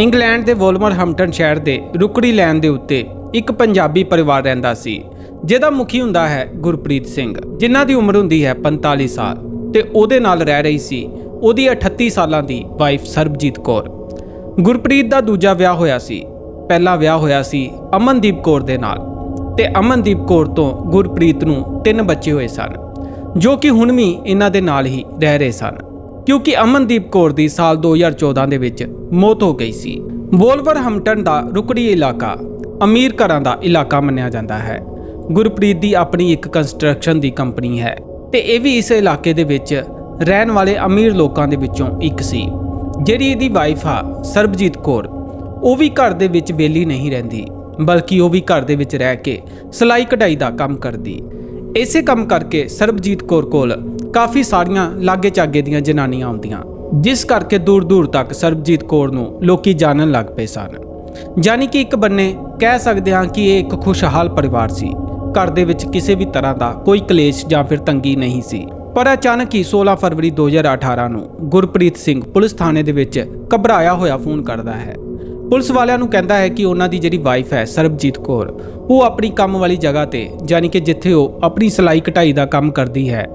England ਦੇ ਵੋਲਮਰ ਵੋਲਵਰਹੰਪਟਨ ਸ਼ਹਿਰ ਦੇ ਰੁਕੜੀ ਲੈਣ ਦੇ ਉੱਤੇ ਇੱਕ ਪੰਜਾਬੀ ਪਰਿਵਾਰ ਰਹਿੰਦਾ ਸੀ, ਜਿਹਦਾ ਮੁਖੀ ਹੁੰਦਾ ਹੈ ਗੁਰਪ੍ਰੀਤ ਸਿੰਘ, ਜਿਨ੍ਹਾਂ ਦੀ ਉਮਰ ਹੁੰਦੀ ਹੈ 45 ਸਾਲ ਤੇ ਉਹਦੇ ਨਾਲ ਰਹਿ ਰਹੀ ਸੀ ਉਹਦੀ 38 ਸਾਲਾਂ ਦੀ ਵਾਈਫ ਸਰਬਜੀਤ ਕੌਰ। ਗੁਰਪ੍ਰੀਤ ਦਾ ਦੂਜਾ ਵਿਆਹ ਹੋਇਆ ਸੀ, ਪਹਿਲਾ ਵਿਆਹ ਹੋਇਆ ਸੀ ਅਮਨਦੀਪ ਕੌਰ ਦੇ ਨਾਲ ਤੇ ਅਮਨਦੀਪ ਕੌਰ ਤੋਂ ਗੁਰਪ੍ਰੀਤ ਨੂੰ ਤਿੰਨ ਬੱਚੇ ਹੋਏ ਸਨ, ਜੋ ਕਿ ਹੁਣ ਵੀ ਇਹਨਾਂ ਦੇ ਨਾਲ ਹੀ ਰਹਿ ਰਹੇ ਸਨ। ਕਿਉਂਕਿ ਅਮਨਦੀਪ ਕੌਰ ਦੀ ਸਾਲ 2014 ਦੇ ਵਿੱਚ ਮੌਤ ਹੋ ਗਈ ਸੀ। ਬੋਲਵਰ ਹਮਟਨ ਦਾ ਰੁਕੜੀ ਇਲਾਕਾ ਅਮੀਰ ਘਰਾਂ ਦਾ ਇਲਾਕਾ ਮੰਨਿਆ ਜਾਂਦਾ ਹੈ। ਗੁਰਪ੍ਰੀਤ ਦੀ ਆਪਣੀ ਇੱਕ ਕੰਸਟਰਕਸ਼ਨ ਦੀ ਕੰਪਨੀ ਹੈ ਤੇ ਇਹ ਵੀ ਇਸ ਇਲਾਕੇ ਦੇ ਵਿੱਚ ਰਹਿਣ ਵਾਲੇ ਅਮੀਰ ਲੋਕਾਂ ਦੇ ਵਿੱਚੋਂ ਇੱਕ ਸੀ। ਜਿਹੜੀ ਇਹਦੀ ਵਾਈਫ ਆ, ਸਰਬਜੀਤ ਕੌਰ, ਉਹ ਵੀ ਘਰ ਦੇ ਵਿੱਚ ਵਿਹਲੀ ਨਹੀਂ ਰਹਿੰਦੀ, ਬਲਕਿ ਉਹ ਵੀ ਘਰ ਦੇ ਵਿੱਚ ਰਹਿ ਕੇ ਸਿਲਾਈ ਕਢਾਈ ਦਾ ਕੰਮ ਕਰਦੀ। ਇਸੇ ਕੰਮ ਕਰਕੇ ਸਰਬਜੀਤ ਕੌਰ ਕੋਲ ਕਾਫੀ ਸਾਰੀਆਂ ਲਾਗੇ ਚਾਗੇ ਦੀਆਂ ਜਨਾਨੀਆਂ ਆਉਂਦੀਆਂ। ਜਿਸ ਕਰਕੇ ਦੂਰ ਦੂਰ ਤੱਕ ਸਰਬਜੀਤ ਕੌਰ ਨੂੰ ਲੋਕੀ ਜਾਣਨ ਲੱਗ ਪਏ ਸਨ। ਜਾਨੀ ਕਿ ਇੱਕ ਬੰਨੇ ਕਹਿ ਸਕਦੇ ਹਾਂ ਕਿ ਇਹ ਇੱਕ ਖੁਸ਼ਹਾਲ ਪਰਿਵਾਰ ਸੀ। ਘਰ ਦੇ ਵਿੱਚ ਕਿਸੇ ਵੀ ਤਰ੍ਹਾਂ ਦਾ ਕੋਈ ਕਲੇਸ਼ ਜਾਂ ਫਿਰ ਤੰਗੀ ਨਹੀਂ ਸੀ। ਪਰ ਅਚਾਨਕ ਹੀ 16 ਫਰਵਰੀ 2018 ਨੂੰ ਗੁਰਪ੍ਰੀਤ ਸਿੰਘ ਪੁਲਿਸ ਥਾਣੇ ਦੇ ਵਿੱਚ ਘਬਰਾਇਆ ਹੋਇਆ ਫੋਨ ਕਰਦਾ ਹੈ। ਪੁਲਿਸ ਵਾਲਿਆਂ ਨੂੰ ਕਹਿੰਦਾ ਹੈ ਕਿ ਉਹਨਾਂ ਦੀ ਜਿਹੜੀ ਵਾਈਫ ਹੈ ਸਰਬਜੀਤ ਕੌਰ, ਉਹ ਆਪਣੀ ਕੰਮ ਵਾਲੀ ਜਗ੍ਹਾ ਤੇ, ਯਾਨੀ ਕਿ ਜਿੱਥੇ ਉਹ ਆਪਣੀ ਸਿਲਾਈ ਕਢਾਈ ਦਾ ਕੰਮ ਕਰਦੀ ਹੈ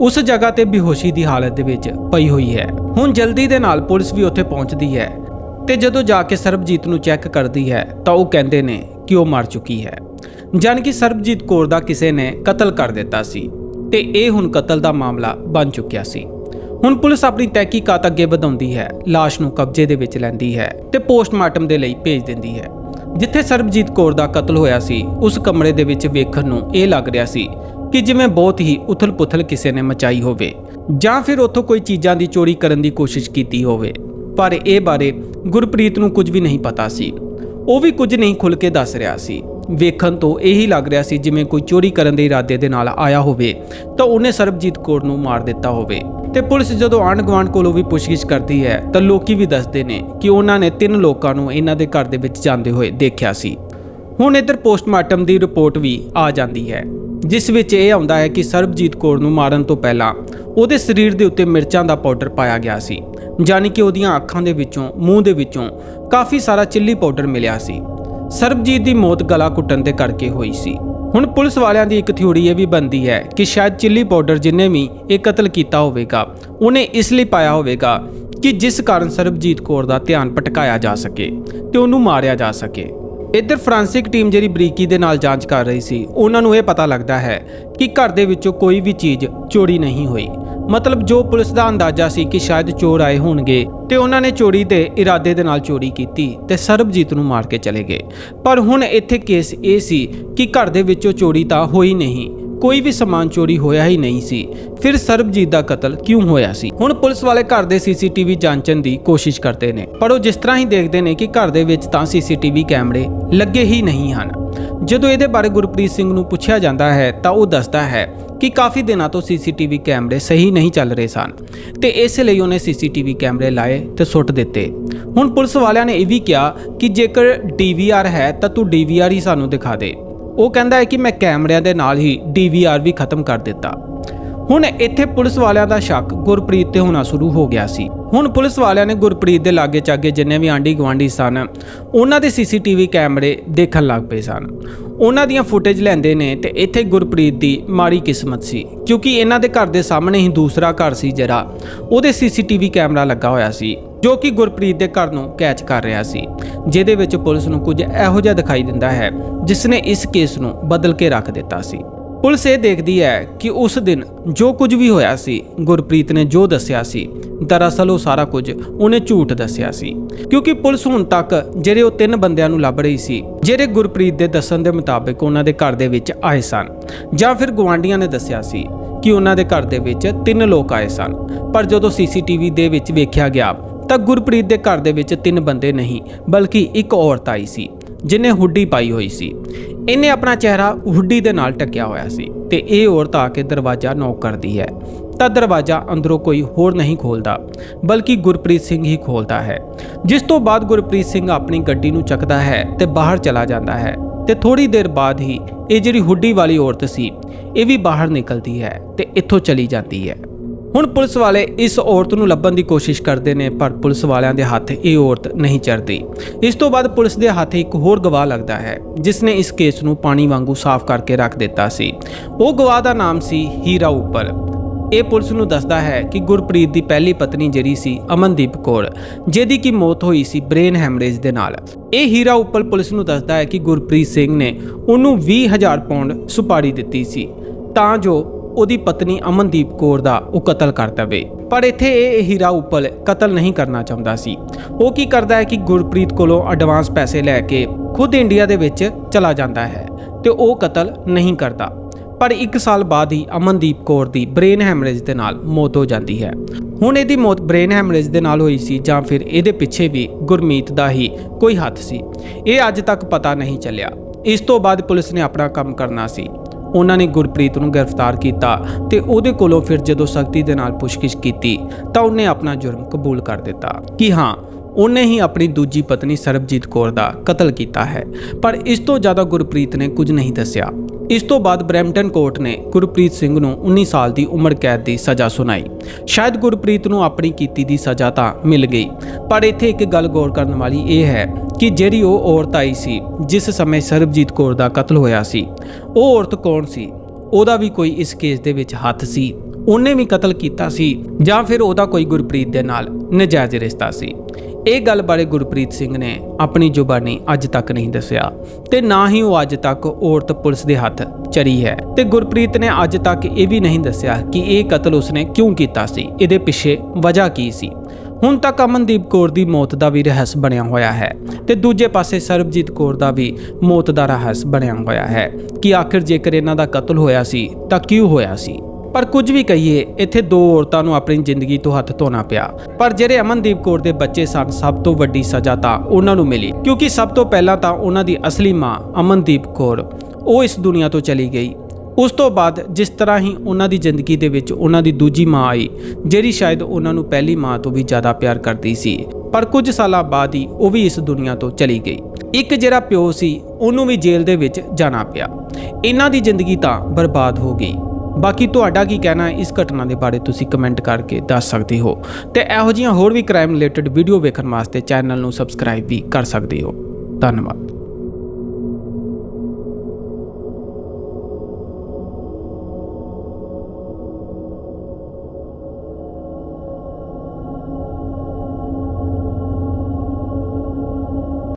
ਉਸ ਜਗ੍ਹਾ ਤੇ ਬੇਹੋਸ਼ੀ ਦੀ ਹਾਲਤ ਦੇ ਵਿੱਚ ਪਈ ਹੋਈ ਹੈ। ਹੁਣ ਜਲਦੀ ਦੇ ਨਾਲ ਪੁਲਿਸ ਵੀ ਉੱਥੇ ਪਹੁੰਚਦੀ ਹੈ ਤੇ ਜਦੋਂ ਜਾ ਕੇ ਸਰਬਜੀਤ ਨੂੰ ਚੈੱਕ ਕਰਦੀ ਹੈ ਤਾਂ ਉਹ ਕਹਿੰਦੇ ਨੇ ਕਿ ਉਹ ਮਰ ਚੁੱਕੀ ਹੈ। ਜਾਣੀ ਕਿ ਸਰਬਜੀਤ ਕੌਰ ਦਾ ਕਿਸੇ ਨੇ ਕਤਲ ਕਰ ਦਿੱਤਾ ਸੀ ਤੇ ਇਹ ਹੁਣ ਕਤਲ ਦਾ ਮਾਮਲਾ ਬਣ ਚੁੱਕਿਆ ਸੀ। ਹੁਣ ਪੁਲਿਸ ਆਪਣੀ ਤਹਿਕੀਕਾਤ ਅੱਗੇ ਵਧਾਉਂਦੀ ਹੈ, ਲਾਸ਼ ਨੂੰ ਕਬਜ਼ੇ ਦੇ ਵਿੱਚ ਲੈਂਦੀ ਹੈ ਤੇ ਪੋਸਟਮਾਰਟਮ ਦੇ ਲਈ ਭੇਜ ਦਿੰਦੀ ਹੈ। ਜਿੱਥੇ ਸਰਬਜੀਤ ਕੌਰ ਦਾ ਕਤਲ ਹੋਇਆ ਸੀ, ਉਸ ਕਮਰੇ ਦੇ ਵਿੱਚ ਵੇਖਣ ਨੂੰ ਇਹ ਲੱਗ ਰਿਹਾ ਸੀ ਕਿ ਜਿਵੇਂ ਬਹੁਤ ਹੀ ਉਥਲ-ਪੁਥਲ ਕਿਸੇ ਨੇ ਮਚਾਈ ਹੋਵੇ, ਜਾਂ ਫਿਰ ਉੱਥੋਂ ਕੋਈ ਚੀਜ਼ਾਂ ਦੀ ਚੋਰੀ ਕਰਨ ਦੀ ਕੋਸ਼ਿਸ਼ ਕੀਤੀ ਹੋਵੇ। ਪਰ ਇਹ ਬਾਰੇ ਗੁਰਪ੍ਰੀਤ ਨੂੰ ਕੁਝ ਵੀ ਨਹੀਂ ਪਤਾ ਸੀ। ਉਹ ਵੀ ਕੁਝ ਨਹੀਂ ਖੁੱਲ ਕੇ ਦੱਸ ਰਿਹਾ ਸੀ। ਵੇਖਣ ਤੋਂ ਇਹੀ ਲੱਗ ਰਿਹਾ ਸੀ, ਜਿਵੇਂ ਕੋਈ ਚੋਰੀ ਕਰਨ ਦੇ ਇਰਾਦੇ ਦੇ ਨਾਲ ਆਇਆ ਹੋਵੇ, ਤਾਂ ਉਹਨੇ ਸਰਬਜੀਤ ਕੌਰ ਨੂੰ ਮਾਰ ਦਿੱਤਾ ਹੋਵੇ। ਤੇ ਪੁਲਿਸ ਜਦੋਂ ਆਂਢ ਗੁਆਂਢ ਕੋਲੋਂ ਵੀ ਪੁੱਛਗਿੱਛ ਕਰਦੀ ਹੈ, ਤਾਂ ਲੋਕੀ ਵੀ ਦੱਸਦੇ ਨੇ ਕਿ ਉਹਨਾਂ ਨੇ ਤਿੰਨ ਲੋਕਾਂ ਨੂੰ ਇਹਨਾਂ ਦੇ ਘਰ ਦੇ ਵਿੱਚ ਜਾਂਦੇ ਹੋਏ ਦੇਖਿਆ ਸੀ। ਹੁਣ ਇੱਧਰ ਪੋਸਟਮਾਰਟਮ ਦੀ ਰਿਪੋਰਟ ਵੀ ਆ ਜਾਂਦੀ ਹੈ। ਜਿਸ ਵਿੱਚ ਇਹ ਆਉਂਦਾ ਹੈ ਕਿ ਸਰਬਜੀਤ ਕੌਰ ਨੂੰ ਮਾਰਨ ਤੋਂ ਪਹਿਲਾਂ ਉਹਦੇ ਸਰੀਰ ਦੇ ਉੱਤੇ ਮਿਰਚਾਂ ਦਾ ਪਾਊਡਰ ਪਾਇਆ ਗਿਆ ਸੀ, ਯਾਨੀ ਕਿ ਉਹਦੀਆਂ ਅੱਖਾਂ ਦੇ ਵਿੱਚੋਂ, ਮੂੰਹ ਦੇ ਵਿੱਚੋਂ ਕਾਫੀ ਸਾਰਾ ਚਿੱਲੀ ਪਾਊਡਰ ਮਿਲਿਆ ਸੀ। ਸਰਬਜੀਤ ਦੀ ਮੌਤ ਗਲਾ ਕੁੱਟਣ ਦੇ ਕਰਕੇ ਹੋਈ ਸੀ। ਹੁਣ ਪੁਲਿਸ ਵਾਲਿਆਂ ਦੀ ਇੱਕ ਥਿਊਰੀ ਇਹ ਵੀ ਬੰਦੀ ਹੈ ਕਿ ਸ਼ਾਇਦ ਚਿੱਲੀ ਪਾਊਡਰ ਜਿੰਨੇ ਵੀ ਇਹ ਕਤਲ ਕੀਤਾ ਹੋਵੇਗਾ, ਉਹਨੇ ਇਸ ਲਈ ਪਾਇਆ ਹੋਵੇਗਾ ਕਿ ਜਿਸ ਕਾਰਨ ਸਰਬਜੀਤ ਕੌਰ ਦਾ ਧਿਆਨ ਭਟਕਾਇਆ ਜਾ ਸਕੇ ਤੇ ਉਹਨੂੰ ਮਾਰਿਆ ਜਾ ਸਕੇ। ਇੱਧਰ ਫ੍ਰਾਂਸਿਕ ਟੀਮ ਜਿਹੜੀ ਬਰੀਕੀ ਦੇ ਨਾਲ ਜਾਂਚ ਕਰ ਰਹੀ ਸੀ, ਉਹਨਾਂ ਨੂੰ ਇਹ ਪਤਾ ਲੱਗਦਾ ਹੈ ਕਿ ਘਰ ਦੇ ਵਿੱਚੋਂ ਕੋਈ ਵੀ ਚੀਜ਼ ਚੋਰੀ ਨਹੀਂ ਹੋਈ। ਮਤਲਬ ਜੋ ਪੁਲਿਸ ਦਾ ਅੰਦਾਜ਼ਾ ਸੀ ਕਿ ਸ਼ਾਇਦ ਚੋਰ ਆਏ ਹੋਣਗੇ, ਤੇ ਉਹਨਾਂ ਨੇ ਚੋਰੀ ਦੇ ਇਰਾਦੇ ਦੇ ਨਾਲ ਚੋਰੀ ਕੀਤੀ ਤੇ ਸਰਬਜੀਤ ਨੂੰ ਮਾਰ ਕੇ ਚਲੇ ਗਏ। ਪਰ ਹੁਣ ਇੱਥੇ ਕੇਸ ਇਹ ਸੀ ਕਿ ਘਰ ਦੇ ਵਿੱਚੋਂ ਚੋਰੀ ਤਾਂ ਹੋਈ ਨਹੀਂ। ਕੋਈ ਵੀ ਸਮਾਨ ਚੋਰੀ ਹੋਇਆ ਹੀ ਨਹੀਂ ਸੀ। ਫਿਰ ਸਰਬਜੀਤ ਦਾ ਕਤਲ ਕਿਉਂ ਹੋਇਆ ਸੀ? ਹੁਣ ਪੁਲਿਸ ਵਾਲੇ ਘਰ ਦੇ ਸੀਸੀਟੀਵੀ ਜਾਂਚਣ ਦੀ ਕੋਸ਼ਿਸ਼ ਕਰਦੇ ਨੇ। ਪਰ ਉਹ ਜਿਸ ਤਰ੍ਹਾਂ ਹੀ ਦੇਖਦੇ ਨੇ ਕਿ ਘਰ ਦੇ ਵਿੱਚ ਤਾਂ ਸੀਸੀਟੀਵੀ ਕੈਮਰੇ ਲੱਗੇ ਹੀ ਨਹੀਂ ਹਨ। ਜਦੋਂ ਇਹਦੇ ਬਾਰੇ ਗੁਰਪ੍ਰੀਤ ਸਿੰਘ ਨੂੰ ਪੁੱਛਿਆ ਜਾਂਦਾ ਹੈ, ਤਾਂ ਉਹ ਦੱਸਦਾ ਹੈ ਕਿ ਕਾਫੀ ਦਿਨਾਂ ਤੋਂ ਸੀਸੀਟੀਵੀ ਕੈਮਰੇ ਸਹੀ ਨਹੀਂ ਚੱਲ ਰਹੇ ਸਨ ਤੇ ਇਸ ਲਈ ਉਹਨੇ ਸੀਸੀਟੀਵੀ ਕੈਮਰੇ ਲਾਏ ਤੇ ਸੁੱਟ ਦਿੱਤੇ। ਹੁਣ ਪੁਲਿਸ ਵਾਲਿਆਂ ਨੇ ਇਹ ਵੀ ਕਿਹਾ ਕਿ ਜੇਕਰ ਡੀਵੀਆਰ ਹੈ, ਤਾਂ ਤੂੰ ਡੀਵੀਆਰ ਹੀ ਸਾਨੂੰ ਦਿਖਾ ਦੇ। ਉਹ ਕਹਿੰਦਾ ਹੈ ਕਿ ਮੈਂ ਕੈਮਰਿਆਂ ਦੇ ਨਾਲ ਹੀ ਡੀਵੀਆਰ ਵੀ ਖਤਮ ਕਰ ਦਿੱਤਾ। ਹੁਣ ਇੱਥੇ ਪੁਲਿਸ ਵਾਲਿਆਂ ਦਾ ਸ਼ੱਕ ਗੁਰਪ੍ਰੀਤ ਤੇ ਹੋਣਾ ਸ਼ੁਰੂ ਹੋ ਗਿਆ ਸੀ। ਹੁਣ ਪੁਲਿਸ ਵਾਲਿਆਂ ਨੇ ਗੁਰਪ੍ਰੀਤ ਦੇ ਲਾਗੇ ਚਾਗੇ ਜਿੰਨੇ ਵੀ ਆਂਢੀ ਗੁਆਂਢੀ ਸਨ, ਉਹਨਾਂ ਦੇ ਸੀਸੀਟੀਵੀ ਕੈਮਰੇ ਦੇਖਣ ਲੱਗ ਪਏ ਸਨ। ਉਹਨਾਂ ਦੀਆਂ ਫੁਟੇਜ ਲੈਂਦੇ ਨੇ ਤੇ ਇੱਥੇ ਗੁਰਪ੍ਰੀਤ ਦੀ ਮਾੜੀ ਕਿਸਮਤ ਸੀ, ਕਿਉਂਕਿ ਇਹਨਾਂ ਦੇ ਘਰ ਦੇ ਸਾਹਮਣੇ ਹੀ ਦੂਸਰਾ ਘਰ ਸੀ ਜਿਹੜਾ, ਉਹਦੇ ਸੀਸੀਟੀਵੀ ਕੈਮਰਾ ਲੱਗਾ ਹੋਇਆ ਸੀ, ਜੋ ਕਿ ਗੁਰਪ੍ਰੀਤ ਦੇ ਘਰ ਨੂੰ ਕੈਚ ਕਰ ਰਿਹਾ ਸੀ। ਜਿਹਦੇ ਵਿੱਚ ਪੁਲਿਸ ਨੂੰ ਕੁਝ ਇਹੋ ਜਿਹਾ ਦਿਖਾਈ ਦਿੰਦਾ ਹੈ ਜਿਸ ਨੇ ਇਸ ਕੇਸ ਨੂੰ ਬਦਲ ਕੇ ਰੱਖ ਦਿੱਤਾ ਸੀ। ਪੁਲਿਸ ਇਹ ਦੇਖਦੀ ਹੈ ਕਿ ਉਸ ਦਿਨ ਜੋ ਕੁਝ ਵੀ ਹੋਇਆ ਸੀ, ਗੁਰਪ੍ਰੀਤ ਨੇ ਜੋ ਦੱਸਿਆ ਸੀ, ਦਰਅਸਲ ਉਹ ਸਾਰਾ ਕੁਝ ਉਹਨੇ ਝੂਠ ਦੱਸਿਆ ਸੀ। ਕਿਉਂਕਿ ਪੁਲਿਸ ਹੁਣ ਤੱਕ ਜਿਹੜੇ ਉਹ ਤਿੰਨ ਬੰਦਿਆਂ ਨੂੰ ਲੱਭ ਰਹੀ ਸੀ, ਜਿਹੜੇ ਗੁਰਪ੍ਰੀਤ ਦੇ ਦੱਸਣ ਦੇ ਮੁਤਾਬਕ ਉਹਨਾਂ ਦੇ ਘਰ ਦੇ ਵਿੱਚ ਆਏ ਸਨ, ਜਾਂ ਫਿਰ ਗਵਾਂਡੀਆਂ ਨੇ ਦੱਸਿਆ ਸੀ ਕਿ ਉਹਨਾਂ ਦੇ ਘਰ ਦੇ ਵਿੱਚ ਤਿੰਨ ਲੋਕ ਆਏ ਸਨ। ਪਰ ਜਦੋਂ ਸੀਸੀਟੀਵੀ ਦੇ ਵਿੱਚ ਵੇਖਿਆ ਗਿਆ ਤਾਂ ਗੁਰਪ੍ਰੀਤ ਦੇ ਘਰ ਦੇ ਵਿੱਚ ਤਿੰਨ ਬੰਦੇ ਨਹੀਂ, ਬਲਕਿ ਇੱਕ ਔਰਤ ਆਈ ਸੀ, ਜਿਨੇ ਹੁੱਡੀ ਪਾਈ ਹੋਈ ਸੀ। ਇਹਨੇ ਆਪਣਾ ਚਿਹਰਾ ਹੁੱਡੀ ਦੇ ਨਾਲ ਟਕਿਆ ਹੋਇਆ ਸੀ ਤੇ ਇਹ ਔਰਤ ਆ ਕੇ ਦਰਵਾਜ਼ਾ ਨੌਕ ਕਰਦੀ ਹੈ। ਤਾਂ ਦਰਵਾਜ਼ਾ ਅੰਦਰੋਂ ਕੋਈ ਹੋਰ ਨਹੀਂ ਖੋਲਦਾ, ਬਲਕਿ ਗੁਰਪ੍ਰੀਤ ਸਿੰਘ ਹੀ ਖੋਲਦਾ ਹੈ। ਜਿਸ ਤੋਂ ਬਾਅਦ ਗੁਰਪ੍ਰੀਤ ਸਿੰਘ ਆਪਣੀ ਗੱਡੀ ਨੂੰ ਚੱਕਦਾ ਹੈ ਤੇ ਬਾਹਰ ਚਲਾ ਜਾਂਦਾ ਹੈ ਤੇ ਥੋੜੀ ਦੇਰ ਬਾਅਦ ਹੀ ਇਹ ਜਿਹੜੀ ਹੁੱਡੀ ਵਾਲੀ ਔਰਤ ਸੀ, ਇਹ ਵੀ ਬਾਹਰ ਨਿਕਲਦੀ ਹੈ ਤੇ ਇੱਥੋਂ ਚਲੀ ਜਾਂਦੀ ਹੈ। ਹੁਣ ਪੁਲਿਸ ਵਾਲੇ ਇਸ ਔਰਤ ਨੂੰ ਲੱਭਣ ਦੀ ਕੋਸ਼ਿਸ਼ ਕਰਦੇ ਨੇ, ਪਰ ਪੁਲਿਸ ਵਾਲਿਆਂ ਦੇ ਹੱਥ ਇਹ ਔਰਤ ਨਹੀਂ ਚੜਦੀ ਇਸ ਤੋਂ ਬਾਅਦ ਪੁਲਿਸ ਦੇ ਹੱਥ ਇੱਕ ਹੋਰ ਗਵਾਹ ਲੱਗਦਾ ਹੈ ਜਿਸ ਨੇ ਇਸ ਕੇਸ ਨੂੰ ਪਾਣੀ ਵਾਂਗੂ ਸਾਫ਼ ਕਰਕੇ ਰੱਖ ਦਿੱਤਾ ਸੀ। ਉਹ ਗਵਾਹ ਦਾ ਨਾਮ ਸੀ ਹੀਰਾ ਉੱਪਰ ਇਹ ਪੁਲਿਸ ਨੂੰ ਦੱਸਦਾ ਹੈ ਕਿ ਗੁਰਪ੍ਰੀਤ ਦੀ ਪਹਿਲੀ ਪਤਨੀ ਜਿਹੜੀ ਸੀ, ਅਮਨਦੀਪ ਕੌਰ, ਜਿਹਦੀ ਕੀ ਮੌਤ ਹੋਈ ਸੀ ਬ੍ਰੇਨ ਹੈਮਰੇਜ ਦੇ ਨਾਲ। ਇਹ ਹੀਰਾ ਉੱਪਰ ਪੁਲਿਸ ਨੂੰ ਦੱਸਦਾ ਹੈ ਕਿ ਗੁਰਪ੍ਰੀਤ ਸਿੰਘ ਨੇ ਉਹਨੂੰ 20000 ਪਾਉਂਡ ਸੁਪਾਰੀ ਦਿੱਤੀ ਸੀ। ਤਾਂ ਜੋ ਉਹਦੀ ਪਤਨੀ ਅਮਨਦੀਪ ਕੌਰ ਦਾ ਉਹ ਕਤਲ ਕਰ ਦੇਵੇ। ਪਰ ਇੱਥੇ ਇਹ ਹੀਰਾ ਉੱਪਲ ਕਤਲ ਨਹੀਂ ਕਰਨਾ ਚਾਹੁੰਦਾ ਸੀ। ਉਹ ਕੀ ਕਰਦਾ ਹੈ ਕਿ ਗੁਰਪ੍ਰੀਤ ਕੋਲੋਂ ਐਡਵਾਂਸ ਪੈਸੇ ਲੈ ਕੇ ਖੁਦ ਇੰਡੀਆ ਦੇ ਵਿੱਚ ਚਲਾ ਜਾਂਦਾ ਹੈ ਤੇ ਉਹ ਕਤਲ ਨਹੀਂ ਕਰਦਾ। ਪਰ 1 ਸਾਲ ਬਾਅਦ ਹੀ ਅਮਨਦੀਪ ਕੌਰ ਦੀ ਬ੍ਰੇਨ ਹੈਮਰੇਜ ਦੇ ਨਾਲ ਮੌਤ ਹੋ ਜਾਂਦੀ ਹੈ। ਹੁਣ ਇਹਦੀ ਮੌਤ ਬ੍ਰੇਨ ਹੈਮਰੇਜ ਦੇ ਨਾਲ ਹੋਈ ਸੀ ਜਾਂ ਫਿਰ ਇਹਦੇ ਪਿੱਛੇ ਵੀ ਗੁਰਮੀਤ ਦਾ ਹੀ ਕੋਈ ਹੱਥ ਸੀ। ਇਹ ਅੱਜ ਤੱਕ ਪਤਾ ਨਹੀਂ ਚੱਲਿਆ। ਇਸ ਤੋਂ ਬਾਅਦ ਪੁਲਿਸ ਨੇ ਆਪਣਾ ਕੰਮ ਕਰਨਾ ਸੀ। ਉਹਨਾਂ ਨੇ ਗੁਰਪ੍ਰੀਤ ਨੂੰ ਗ੍ਰਿਫਤਾਰ ਕੀਤਾ ਤੇ ਉਹਦੇ ਕੋਲੋਂ ਫਿਰ ਜਦੋਂ ਸਖਤੀ ਦੇ ਨਾਲ ਪੁੱਛਗਿੱਛ ਕੀਤੀ ਤਾਂ ਉਹਨੇ ਆਪਣਾ ਜੁਰਮ ਕਬੂਲ ਕਰ ਦਿੱਤਾ ਕਿ ਹਾਂ, ਉਹਨੇ ਹੀ ਆਪਣੀ ਦੂਜੀ ਪਤਨੀ ਸਰਬਜੀਤ ਕੌਰ ਦਾ ਕਤਲ ਕੀਤਾ ਹੈ, ਪਰ ਇਸ ਤੋਂ ਜ਼ਿਆਦਾ ਗੁਰਪ੍ਰੀਤ ਨੇ ਕੁਝ ਨਹੀਂ ਦੱਸਿਆ। ਇਸ ਤੋਂ ਬਾਅਦ ਬਰੈਂਪਟਨ ਕੋਰਟ ਨੇ ਗੁਰਪ੍ਰੀਤ ਸਿੰਘ ਨੂੰ 19 ਸਾਲ ਦੀ ਉਮਰ ਕੈਦ ਦੀ ਸਜ਼ਾ ਸੁਣਾਈ। ਸ਼ਾਇਦ ਗੁਰਪ੍ਰੀਤ ਨੂੰ ਆਪਣੀ ਕੀਤੀ ਦੀ ਸਜ਼ਾ ਤਾਂ ਮਿਲ ਗਈ, ਪਰ ਇੱਥੇ ਇੱਕ ਗੱਲ ਗੌਰ ਕਰਨ ਵਾਲੀ ਇਹ ਹੈ ਕਿ ਜਿਹੜੀ ਉਹ ਔਰਤ ਆਈ ਸੀ, ਜਿਸ ਸਮੇਂ ਸਰਬਜੀਤ ਕੌਰ ਦਾ ਕਤਲ ਹੋਇਆ ਸੀ, ਉਹ ਔਰਤ ਕੌਣ ਸੀ? ਉਹਦਾ ਵੀ ਕੋਈ ਇਸ ਕੇਸ ਦੇ ਵਿੱਚ ਹੱਥ ਸੀ। ਉਹਨੇ ਵੀ ਕਤਲ ਕੀਤਾ ਸੀ ਜਾਂ ਫਿਰ ਉਹਦਾ ਕੋਈ ਗੁਰਪ੍ਰੀਤ ਦੇ ਨਾਲ ਨਜਾਇਜ਼ ਰਿਸ਼ਤਾ ਸੀ। ਇਹ ਗੱਲ ਬਾਰੇ ਗੁਰਪ੍ਰੀਤ ਸਿੰਘ ਨੇ ਆਪਣੀ ਜ਼ੁਬਾਨੀ ਅੱਜ ਤੱਕ ਨਹੀਂ ਦੱਸਿਆ ਤੇ ਨਾ ਹੀ ਉਹ ਅੱਜ ਤੱਕ ਔਰਤ ਪੁਲਿਸ ਦੇ ਹੱਥ ਚਰੀ ਹੈ। ਤੇ ਗੁਰਪ੍ਰੀਤ ਨੇ ਅੱਜ ਤੱਕ ਇਹ ਵੀ ਨਹੀਂ ਦੱਸਿਆ ਕਿ ਇਹ ਕਤਲ ਉਸਨੇ ਕਿਉਂ ਕੀਤਾ ਸੀ, ਇਹਦੇ ਪਿੱਛੇ ਵਜ੍ਹਾ ਕੀ ਸੀ। ਹੁਣ ਤੱਕ ਅਮਨਦੀਪ ਕੌਰ ਦੀ ਮੌਤ ਦਾ ਵੀ ਰਹੱਸ ਬਣਿਆ ਹੋਇਆ ਹੈ ਤੇ ਦੂਜੇ ਪਾਸੇ ਸਰਬਜੀਤ ਕੌਰ ਦਾ ਵੀ ਮੌਤ ਦਾ ਰਹੱਸ ਬਣਿਆ ਹੋਇਆ ਹੈ ਕਿ ਆਖਿਰ ਜੇਕਰ ਇਹਨਾਂ ਦਾ ਕਤਲ ਹੋਇਆ ਸੀ ਤਾਂ ਕਿਉਂ ਹੋਇਆ ਸੀ? ਪਰ ਕੁਝ ਵੀ ਕਹੀਏ, ਇੱਥੇ ਦੋ ਔਰਤਾਂ ਨੂੰ ਆਪਣੀ ਜ਼ਿੰਦਗੀ ਤੋਂ ਹੱਥ ਧੋਣਾ ਪਿਆ। ਪਰ ਜਿਹੜੇ ਅਮਨਦੀਪ ਕੌਰ ਦੇ ਬੱਚੇ ਸਨ, ਸਭ ਤੋਂ ਵੱਡੀ ਸਜ਼ਾ ਤਾਂ ਉਹਨਾਂ ਨੂੰ ਮਿਲੀ। ਕਿਉਂਕਿ ਸਭ ਤੋਂ ਪਹਿਲਾਂ ਤਾਂ ਉਹਨਾਂ ਦੀ ਅਸਲੀ ਮਾਂ ਅਮਨਦੀਪ ਕੌਰ, ਉਹ ਇਸ ਦੁਨੀਆ ਤੋਂ ਚਲੀ ਗਈ। ਉਸ ਤੋਂ ਬਾਅਦ ਜਿਸ ਤਰ੍ਹਾਂ ਹੀ ਉਹਨਾਂ ਦੀ ਜ਼ਿੰਦਗੀ ਦੇ ਵਿੱਚ ਉਹਨਾਂ ਦੀ ਦੂਜੀ ਮਾਂ ਆਈ, ਜਿਹੜੀ ਸ਼ਾਇਦ ਉਹਨਾਂ ਨੂੰ ਪਹਿਲੀ ਮਾਂ ਤੋਂ ਵੀ ਜ਼ਿਆਦਾ ਪਿਆਰ ਕਰਦੀ ਸੀ। ਪਰ ਕੁਝ ਸਾਲਾਂ ਬਾਅਦ ਹੀ ਉਹ ਵੀ ਇਸ ਦੁਨੀਆ ਤੋਂ ਚਲੀ ਗਈ। ਇੱਕ ਜਿਹੜਾ ਪਿਓ ਸੀ, ਉਹਨੂੰ ਵੀ ਜੇਲ੍ਹ ਦੇ ਵਿੱਚ ਜਾਣਾ ਪਿਆ। ਇਹਨਾਂ ਦੀ ਜ਼ਿੰਦਗੀ ਤਾਂ ਬਰਬਾਦ ਹੋ ਗਈ। ਬਾਕੀ ਤੁਹਾਡਾ ਕੀ ਕਹਿਣਾ ਹੈ? ਇਸ ਘਟਨਾ ਦੇ ਬਾਰੇ ਤੁਸੀਂ ਕਮੈਂਟ ਕਰਕੇ ਦੱਸ ਸਕਦੇ ਹੋ। ਤੇ ਇਹੋ ਜਿਹੀਆਂ ਹੋਰ ਵੀ ਕ੍ਰਾਈਮ ਰਿਲੇਟਡ ਵੀਡੀਓ ਵੇਖਣ ਵਾਸਤੇ ਚੈਨਲ ਨੂੰ ਸਬਸਕ੍ਰਾਈਬ ਵੀ ਕਰ ਸਕਦੇ ਹੋ। ਧੰਨਵਾਦ।